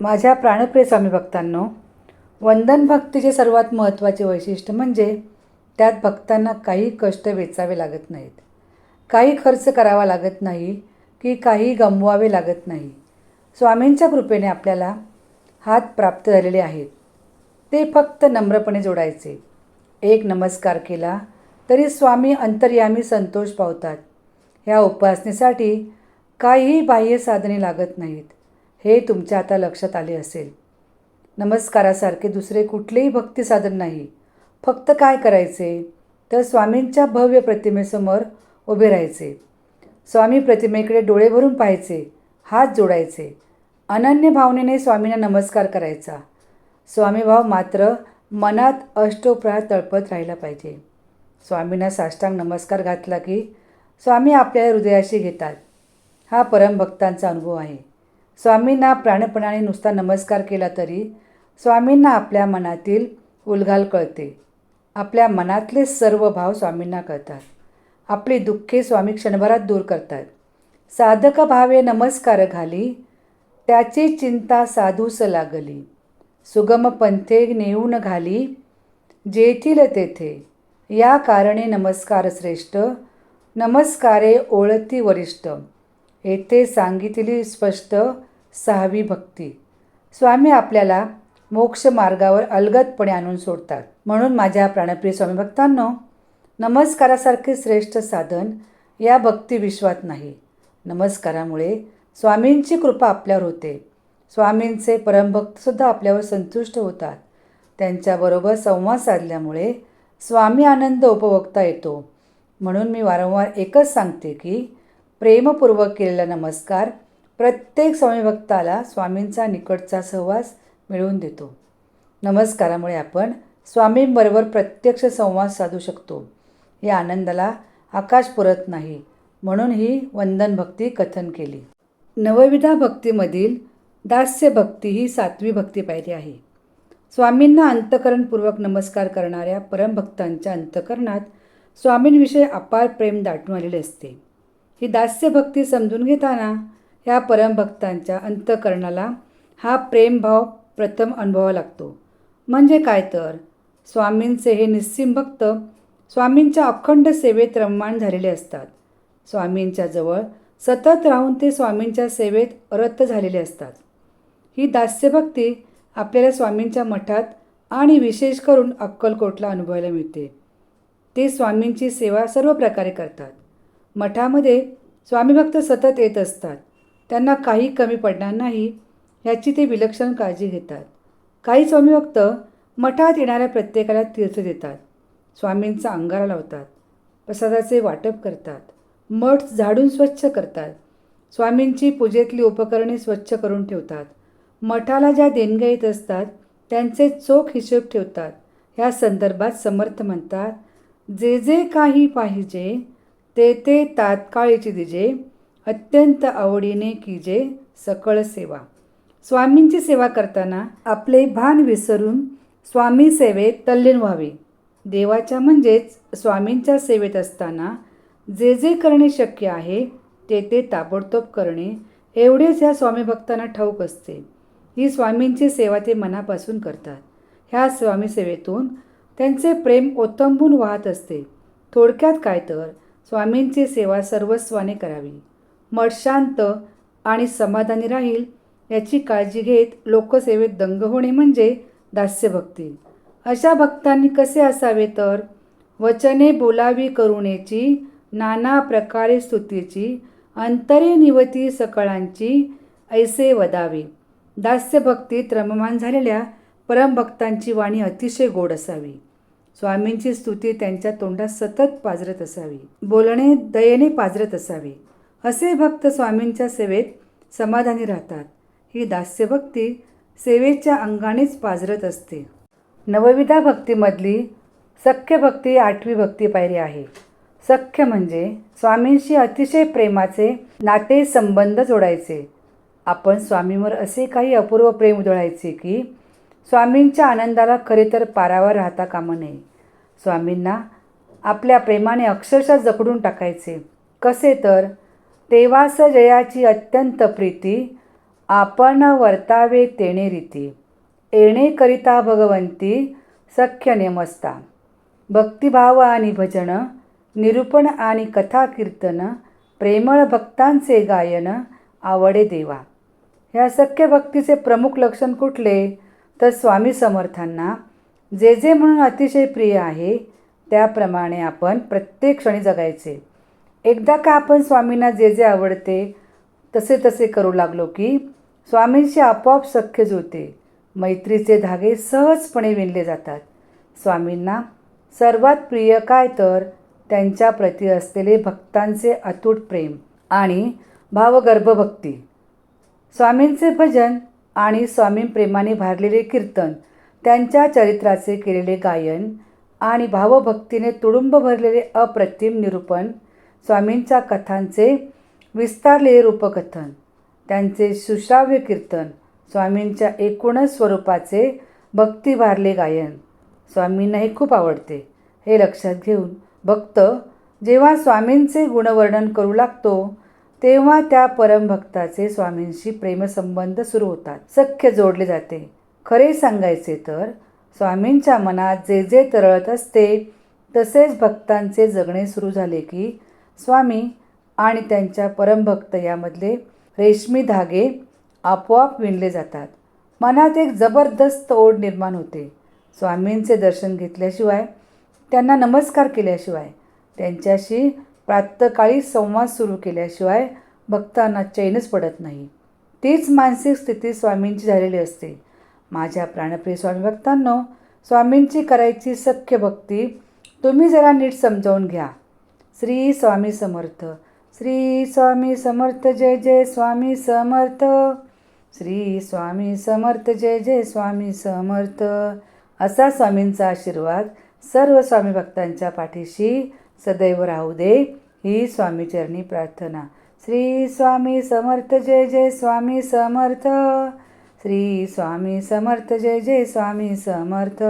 माझ्या प्राणप्रिय स्वामी भक्तांनो वंदन भक्तीचे सर्वात महत्त्वाचे वैशिष्ट्य म्हणजे त्यात भक्तांना काही कष्ट वेचावे लागत नाहीत. काही खर्च करावा लागत नाही की काही गमवावे लागत नाही. स्वामींच्या कृपेने आपल्याला हात प्राप्त झालेले आहेत. ते फक्त नम्रपणे जोडायचे. एक नमस्कार केला तरी स्वामी अंतर्यामी संतोष पावतात. ह्या उपासनेसाठी काहीही बाह्य साधने लागत नाहीत. हे तुमच्या आता लक्षात आले असेल. नमस्कारासारखे दुसरे कुठलेही भक्तिसाधन नाही. फक्त काय करायचे? तर स्वामींच्या भव्य प्रतिमेसमोर उभे राहायचे. स्वामी प्रतिमेकडे डोळे भरून पाहायचे हात जोडायचे. अनन्य भावनेने स्वामींना नमस्कार करायचा. स्वामीभाव मात्र मनात अष्टोप्रहार तळपत राहिला पाहिजे. स्वामींना साष्टांग नमस्कार घातला की स्वामी आपल्या हृदयाशी घेतात. हा परमभक्तांचा अनुभव आहे. स्वामींना प्राणपणाने नुसता नमस्कार केला तरी स्वामींना आपल्या मनातील उलघाल कळते. आपल्या मनातले सर्व भाव स्वामींना कळतात. आपली दुःखे स्वामी क्षणभरात दूर करतात. साधक भावे नमस्कार घाली त्याची चिंता साधूस लागली. सुगम पंथे नेऊन घाली जेथील तेथे. या कारणे नमस्कार श्रेष्ठ नमस्कारे ओळती वरिष्ठ. येथे सांगितली स्पष्ट सहावी भक्ती. स्वामी आपल्याला मोक्ष मार्गावर अलगदपणे आणून सोडतात. म्हणून माझ्या प्राणप्रिय स्वामी भक्तांनो नमस्कारासारखे श्रेष्ठ साधन या भक्ती विश्वात नाही. नमस्कारामुळे स्वामींची कृपा आपल्यावर होते. स्वामींचे परमभक्तसुद्धा आपल्यावर संतुष्ट होतात. त्यांच्याबरोबर संवाद साधल्यामुळे स्वामी आनंद उपभोगता येतो. म्हणून मी वारंवार एकच सांगते की प्रेमपूर्वक केलेला नमस्कार प्रत्येक स्वामीभक्ताला स्वामींचा निकटचा सहवास मिळवून देतो. नमस्कारामुळे आपण स्वामींबरोबर प्रत्यक्ष संवाद साधू शकतो. या आनंदाला आकाश पुरत नाही म्हणून ही वंदन भक्ती कथन केली. नवविधा भक्तीमधील दास्य भक्ती ही सातवी भक्ती पायरी आहे. स्वामींना अंतकरणपूर्वक नमस्कार करणाऱ्या परमभक्तांच्या अंतकरणात स्वामींविषयी अपार प्रेम दाटून आलेले असते. ही दास्य भक्ती समजून घेताना ह्या परमभक्तांच्या अंतकरणाला हा प्रेमभाव प्रथम अनुभवावा लागतो. म्हणजे काय तर? स्वामींचे हे निस्सिम भक्त स्वामींच्या अखंड सेवेत रममाण झालेले असतात. स्वामींच्या जवळ सतत राहून ते स्वामींच्या सेवेत रत झालेले असतात. ही दास्यभक्ती आपल्याला स्वामींच्या मठात आणि विशेष करून अक्कलकोटला अनुभवायला मिळते. ते स्वामींची सेवा सर्व प्रकारे करतात. मठामध्ये स्वामीभक्त सतत येत असतात. त्यांना काही कमी पडणार नाही ह्याची ते विलक्षण काळजी घेतात. काही स्वामी भक्त मठात येणाऱ्या प्रत्येकाला तीर्थ देतात. स्वामींचा अंगारा लावतात प्रसादाचे वाटप करतात मठ झाडून स्वच्छ करतात. स्वामींची पूजेतली उपकरणे स्वच्छ करून ठेवतात. मठाला ज्या देणग्या येत असतात त्यांचे चोख हिशोब ठेवतात. ह्या संदर्भात समर्थ म्हणतात जे जे काही पाहिजे ते ते तात्काळीची दिजे अत्यंत आवडीने की जे सकळ सेवा. स्वामींची सेवा करताना आपले भान विसरून स्वामी सेवेत तल्लीन व्हावे. देवाच्या म्हणजेच स्वामींच्या सेवेत असताना जे जे करणे शक्य आहे ते ते ताबडतोब करणे एवढेच ह्या स्वामी भक्तांना ठाऊक असते. ही स्वामींची सेवा ते मनापासून करतात. ह्या स्वामी सेवेतून त्यांचे प्रेम ओतंबून वाहत असते. थोडक्यात काय तर स्वामींची सेवा सर्वस्वाने करावी. मठ शांत आणि समाधानी राहील याची काळजी घेत लोकसेवेत दंग होणे म्हणजे दास्यभक्ती. अशा भक्तांनी कसे असावे तर? वचने बोलावी करुणेची नाना प्रकारे स्तुतीची अंतरे निवती सकळांची ऐसे वदावे. दास्यभक्तीत रममान झालेल्या परमभक्तांची वाणी अतिशय गोड असावी. स्वामींची स्तुती त्यांच्या तोंडात सतत पाजरत असावी. बोलणे दयेने पाजरत असावी. असे भक्त स्वामींच्या सेवेत समाधानी राहतात. ही दास्यभक्ती सेवेच्या अंगानेच पाजरत असते. नवविधा भक्तीमधली सख्य भक्ती आठवी भक्ती पायरी आहे. सख्य म्हणजे स्वामींशी अतिशय प्रेमाचे नाते संबंध जोडायचे. आपण स्वामींवर असे काही अपूर्व प्रेम उधळायचे की स्वामींच्या आनंदाला खरे तर पारावर राहता कामा नये. स्वामींना आपल्या प्रेमाने अक्षरशः जखडून टाकायचे. कसे तर तेव्हास जयाची अत्यंत प्रीती आपण वर्तावे तेणे रीती. येणे करिता भगवंती सख्य नेमस्ता. भक्तिभाव आणि भजन निरूपण आणि कथा कीर्तन प्रेमळ भक्तांचे गायन आवडे देवा. ह्या सख्य भक्तीचे प्रमुख लक्षण कुठले? तर स्वामी समर्थांना जे जे म्हणून अतिशय प्रिय आहे त्याप्रमाणे आपण प्रत्येक क्षणी जगायचे. एकदा का आपण स्वामींना जे जे आवडते तसे तसे करू लागलो की स्वामींशी आपोआप सख्य जुळते. मैत्रीचे धागे सहजपणे विणले जातात. स्वामींना सर्वात प्रिय काय तर त्यांच्याप्रती असलेले भक्तांचे अतूट प्रेम आणि भावगर्भभक्ती स्वामींचे भजन आणि स्वामी प्रेमाने भारलेले कीर्तन त्यांच्या चरित्राचे केलेले गायन आणि भावभक्तीने तुडुंब भरलेले अप्रतिम निरूपण स्वामींच्या कथांचे विस्तारलेले रूपकथन त्यांचे सुश्राव्य कीर्तन स्वामींच्या एकूणच स्वरूपाचे भक्ती भारले गायन. स्वामींना हे खूप आवडते. हे लक्षात घेऊन भक्त जेव्हा स्वामींचे गुणवर्णन करू लागतो तेव्हा त्या परमभक्ताचे स्वामींशी प्रेमसंबंध सुरू होतात. सख्य जोडले जाते. खरे सांगायचे तर स्वामींच्या मनात जे जे तरळत असते तसेच भक्तांचे जगणे सुरू झाले की स्वामी आणि त्यांच्या परमभक्त यामधले रेशमी धागे आपोआप विणले जातात. मनात एक जबरदस्त ओढ निर्माण होते. स्वामींचे दर्शन घेतल्याशिवाय त्यांना नमस्कार केल्याशिवाय त्यांच्याशी प्रातकाळी संवाद सुरू केल्याशिवाय भक्तांना चैनच पडत नाही. तीच मानसिक स्थिती स्वामींची झालेली असते. माझ्या प्राणप्रिय स्वामी भक्तांनो स्वामींची करायची सख्य भक्ती तुम्ही जरा नीट समजावून घ्या. श्री स्वामी समर्थ. श्री स्वामी समर्थ जय जय स्वामी समर्थ. श्री स्वामी समर्थ जय जय स्वामी समर्थ. असा स्वामींचा आशीर्वाद सर्व स्वामी भक्तांच्या पाठीशी सदैव राहू दे ही स्वामीचरणी प्रार्थना. श्री स्वामी समर्थ जय जय स्वामी समर्थ. श्री स्वामी समर्थ जय जय स्वामी समर्थ.